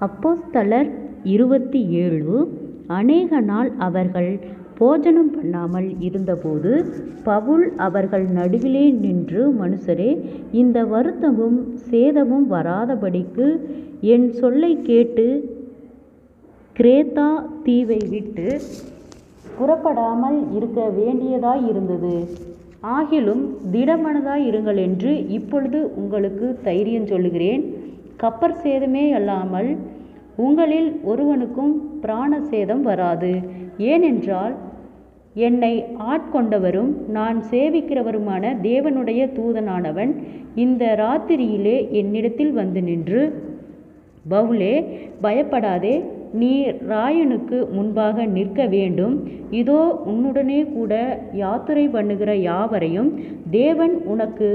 அப்போஸ்தலர் இருபத்தி ஏழு அநேக நாள் அவர்கள் போஜனம் பண்ணாமல் இருந்தபோது பவுல் அவர்கள் நடுவிலே நின்று மனுஷரே இந்த வருத்தமும் சேதமும் வராதபடிக்கு என் சொல்லை கேட்டு கிரேத்தா தீவை விட்டு புறப்படாமல் இருக்க வேண்டியதாயிருந்தது ஆகிலும் திடமனதாய் இருங்கள் என்று இப்பொழுது உங்களுக்கு தைரியம் சொல்லுகிறேன். கப்பற் சேதமே அல்லாமல் உங்களில் ஒருவனுக்கும் பிராண சேதம் வராது. ஏனென்றால் என்னை ஆட்கொண்டவரும் நான் சேவிக்கிறவருமான தேவனுடைய தூதனானவன் இந்த ராத்திரியிலே என்னிடத்தில் வந்து நின்று பவுலே பயப்படாதே நீ ராயனுக்கு முன்பாக நிற்க வேண்டும். இதோ உன்னுடனே கூட யாத்திரை பண்ணுகிற யாவரையும் தேவன் உனக்கு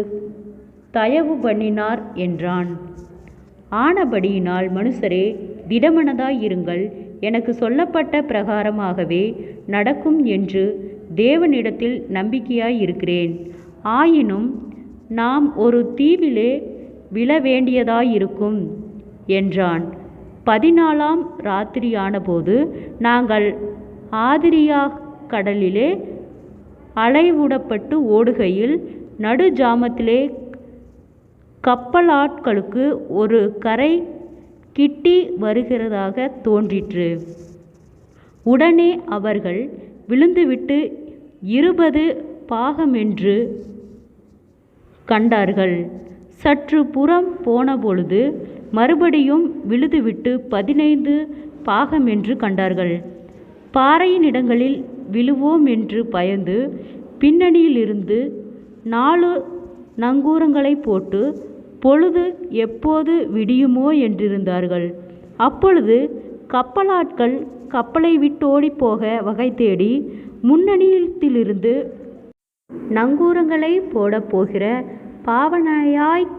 தயவு பண்ணினார் என்றான். ஆனபடியினால் மனுஷரே திடமனதாயிருங்கள் எனக்கு சொல்லப்பட்ட பிரகாரமாகவே நடக்கும் என்று தேவனிடத்தில் நம்பிக்கையாயிருக்கிறேன் ஆயினும் நாம் ஒரு தீவிலே விழ வேண்டியதாயிருக்கும் என்றான். பதினாலாம் ராத்திரியானபோது நாங்கள் ஆதிரியாக் கடலிலே அலைவுடப்பட்டு ஓடுகையில் நடுஜாமத்திலே கப்பலாட்களுக்கு ஒரு கரை கிட்டி வருகிறதாக தோன்றிற்று. உடனே அவர்கள் விழுந்துவிட்டு இருபது பாகமென்று கண்டார்கள். சற்று புறம் போனபொழுது மறுபடியும் விழுதுவிட்டு பதினைந்து பாகமென்று கண்டார்கள். பாறையினிடங்களில் விழுவோமென்று பயந்து பின்னணியிலிருந்து நாலு நங்கூரங்களைப் போட்டு பொழுது எப்போது விடியுமோ என்றிருந்தார்கள். அப்பொழுது கப்பலாட்கள் கப்பலை விட்டோடிப்போக வகை தேடி முன்னணியத்திலிருந்து நங்கூரங்களைப் போடப்போகிற பாவனையாய்ப்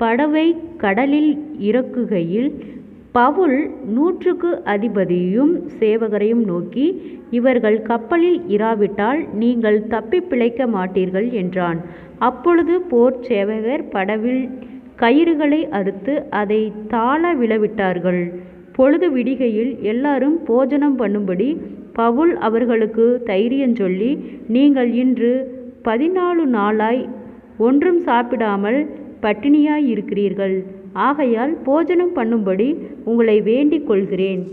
படவை கடலில் இறக்குகையில் பவுல் நூற்றுக்கு அதிபதியும் சேவகரையும் நோக்கி இவர்கள் கப்பலில் இராவிட்டால் நீங்கள் தப்பிப் பிழைக்க மாட்டீர்கள் என்றான். அப்பொழுது போர் சேவகர் படவில் கயிறுகளை அறுத்து அதை தாழ விழவிட்டார்கள். பொழுது விடிகையில் எல்லாரும் போஜனம் பண்ணும்படி பவுல் அவர்களுக்கு தைரியஞ்சொல்லி நீங்கள் இன்று பதினாலு நாளாய் ஒன்றும் சாப்பிடாமல் பட்டினியாயிருக்கிறீர்கள் ஆகையால் போஜனம் பண்ணும்படி உங்களை வேண்டிக் கொள்கிறேன்.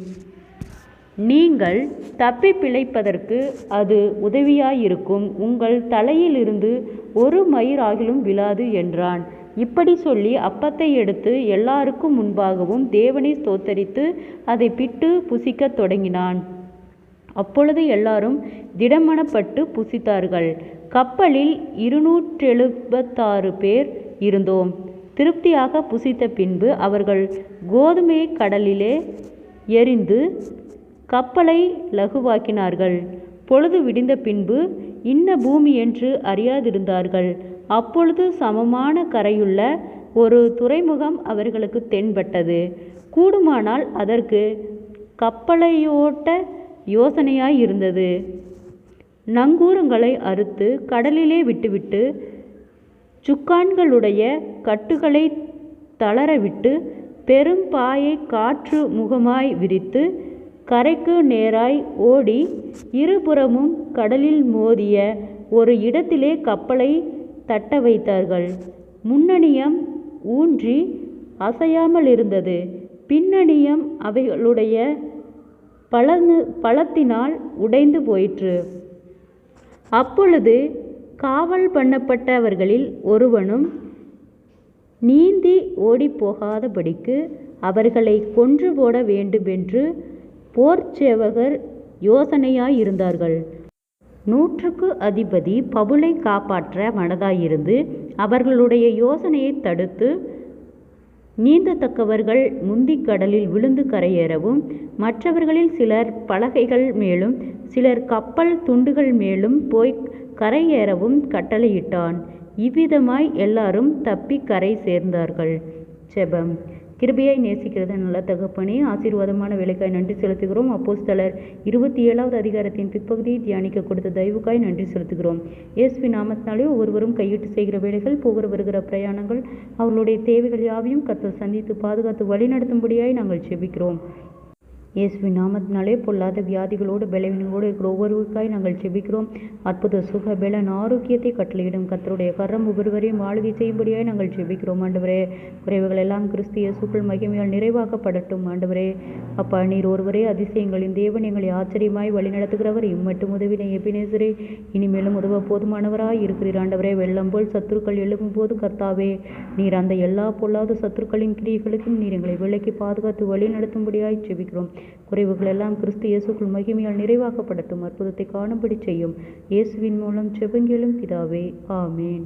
நீங்கள் தப்பிப் பிழைப்பதற்கு அது உதவியாயிருக்கும். உங்கள் தலையிலிருந்து ஒரு மயிராகிலும் விழாது என்றான். இப்படி சொல்லி அப்பத்தை எடுத்து எல்லாருக்கும் முன்பாகவும் தேவனை ஸ்தோத்தரித்து அதை பிட்டு புசிக்கத் தொடங்கினான். அப்பொழுது எல்லாரும் திடமனப்பட்டு புசித்தார்கள். கப்பலில் இருநூற்றெழுபத்தாறு பேர் இருந்தோம். திருப்தியாக புசித்த பின்பு அவர்கள் கோதுமையைக் கடலிலே எறிந்து கப்பலை லகுவாக்கினார்கள். பொழுது விடிந்த பின்பு இன்ன பூமி என்று அறியாதிருந்தார்கள். அப்பொழுது சமமான கரையுள்ள ஒரு துறைமுகம் அவர்களுக்கு தென்பட்டது. கூடுமானால் அதற்கு கப்பலையோட்ட யோசனையாயிருந்தது நங்கூரங்களை அறுத்து கடலிலே விட்டுவிட்டு சுக்கான்களுடைய கட்டுகளை தளரவிட்டு பெரும் பாயை காற்று முகமாய் விரித்து கரைக்கு நேராய் ஓடி இருபுறமும் கடலில் மோதிய ஒரு இடத்திலே கப்பலை தட்ட வைத்தார்கள். முன்னணியம் ஊன்றி அசையாமல் இருந்தது பின்னணியம் அவைகளுடைய பலனு பலத்தினால் உடைந்து போயிற்று. அப்பொழுது காவல் பண்ணப்பட்டவர்களில் ஒருவனும் நீந்தி ஓடிப்போகாதபடிக்கு அவர்களை கொன்று போட வேண்டுமென்று போர்ச்சேவகர் யோசனையாயிருந்தார்கள். நூற்றுக்கு அதிபதி பவுலை காப்பாற்ற மனதாயிருந்து அவர்களுடைய யோசனையைத் தடுத்து நீந்தத்தக்கவர்கள் முந்திக் கடலில் விழுந்து கரையேறவும் மற்றவர்களில் சிலர் பலகைகள் மேலும் சிலர் கப்பல் துண்டுகள் மேலும் போய் கரையேறவும் கட்டளையிட்டான். இவ்விதமாய் எல்லாரும் தப்பிக் கரை சேர்ந்தார்கள். செபம். கிருபையாய் நேசிக்கிறது நல்ல தகப்பனே. ஆசீர்வாதமான வேலைக்காய் நன்றி செலுத்துகிறோம். அப்போஸ்தலர் இருபத்தி ஏழாவது அதிகாரத்தின் பிற்பகுதியை தியானிக்க கொடுத்த தயவுக்காய் நன்றி செலுத்துகிறோம். இயேசுவி நாமத்தினாலே ஒவ்வொருவரும் கையிட்டு செய்கிற வேலைகள் போகிற வருகிற பிரயாணங்கள் அவர்களுடைய தேவைகள் யாவையும் கத்தர் சந்தித்து பாதுகாத்து வழிநடத்தும்படியாய் நாங்கள் செபிக்கிறோம் இயேசுவின் நாமத்தினாலே பொல்லாத வியாதிகளோடு பலவீனங்களோடு இருக்கிற ஒவ்வொருவருக்காய் நாங்கள் செபிக்கிறோம் அற்புத சுக பலன் ஆரோக்கியத்தை கட்டளையிடும் கத்தருடைய கரம் ஒவ்வொருவரையும் வாழ்வி செய்யும்படியாய் நாங்கள் செபிக்கிறோம் ஆண்டவரே குறைவுகள் எல்லாம் கிறிஸ்து இயேசுக்குள் மகிமையால் நிறைவாக்கப்படட்டும். ஆண்டவரே அப்பா நீர் ஒருவரே அதிசயங்களின் தேவன் எங்களை ஆச்சரியமாய் வழிநடத்துகிறவர். இம்மட்டும் உதவினை எபினேசரே இனிமேலும் உதவ போதுமானவராய் இருக்கிறீர். ஆண்டவரே வெள்ளம் போல் சத்துருக்கள் எழும்பும் போது கர்த்தாவே நீர் அந்த எல்லா பொல்லாத சத்துருக்களின் கிரியைகளுக்கும் நீர் எங்களை விலக்கி பாதுகாத்து வழி நடத்தும்படியாய் செபிக்கிறோம் குறைவுகள் எல்லாம் கிறிஸ்து இயேசுக்குள் மகிமையால் நிறைவாக்கப்படட்டும் அற்புதத்தை காணும்படி செய்யும். இயேசுவின் மூலம் செபங்கிலும் பிதாவே ஆமேன்.